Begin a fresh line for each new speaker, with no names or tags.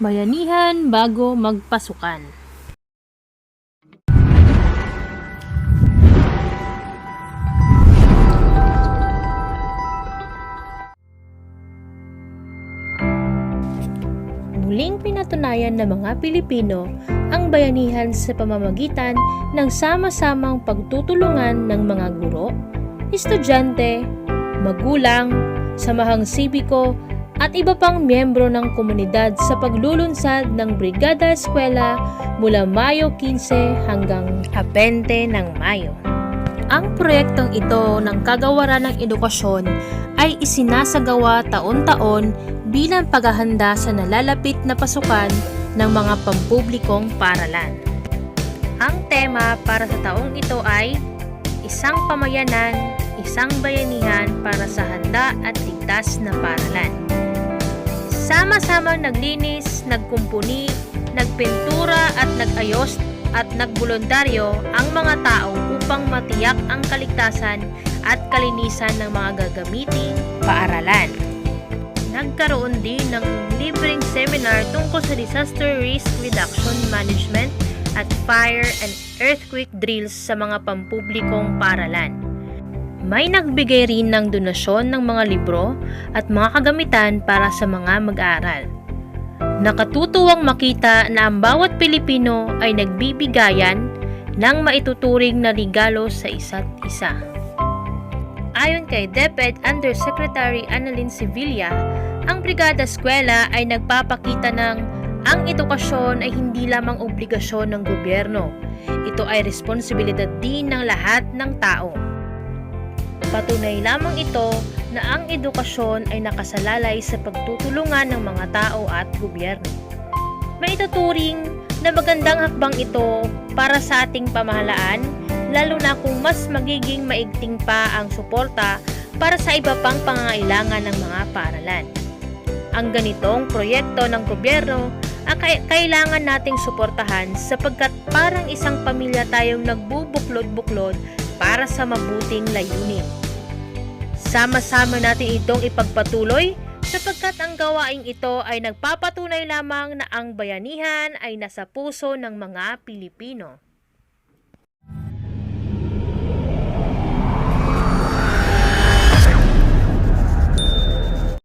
Bayanihan bago magpasukan. Muling pinatunayan ng mga Pilipino ang bayanihan sa pamamagitan ng sama-samang pagtutulungan ng mga guro, estudyante, magulang, samahang sibiko at iba pang miyembro ng komunidad sa paglulunsad ng Brigada Eskwela mula Mayo 15 hanggang 20 ng Mayo. Ang proyektong ito ng kagawaran ng edukasyon ay isinasagawa taon-taon bilang paghahanda sa nalalapit na pasukan ng mga pampublikong paralan. Ang tema para sa taong ito ay Isang Pamayanan, Isang Bayanihan para sa Handa at Ligtas na Paralan. Sama-samang naglinis, nagkumpuni, nagpintura at nagayos at nagboluntaryo ang mga tao upang matiyak ang kaligtasan at kalinisan ng mga gagamiting paaralan. Nagkaroon din ng libreng seminar tungkol sa Disaster Risk Reduction Management at Fire and Earthquake Drills sa mga pampublikong paaralan. May nagbigay rin ng donasyon ng mga libro at mga kagamitan para sa mga mag-aaral. Nakatutuwang makita na ang bawat Pilipino ay nagbibigayan ng maituturing na regalo sa isa't isa. Ayon kay DepEd Undersecretary Annalyn Sevilla, ang Brigada Eskwela ay nagpapakita ng ang edukasyon ay hindi lamang obligasyon ng gobyerno. Ito ay responsibilidad din ng lahat ng tao. Patunay lamang ito na ang edukasyon ay nakasalalay sa pagtutulungan ng mga tao at gobyerno. May tuturing na magandang hakbang ito para sa ating pamahalaan, lalo na kung mas magiging maigting pa ang suporta para sa iba pang pangangailangan ng mga paaralan. Ang ganitong proyekto ng gobyerno ang kailangan nating suportahan sapagkat parang isang pamilya tayong nagbubuklod-buklod para sa mabuting layunin. Sama-sama natin itong ipagpatuloy sapagkat ang gawaing ito ay nagpapatunay lamang na ang bayanihan ay nasa puso ng mga Pilipino.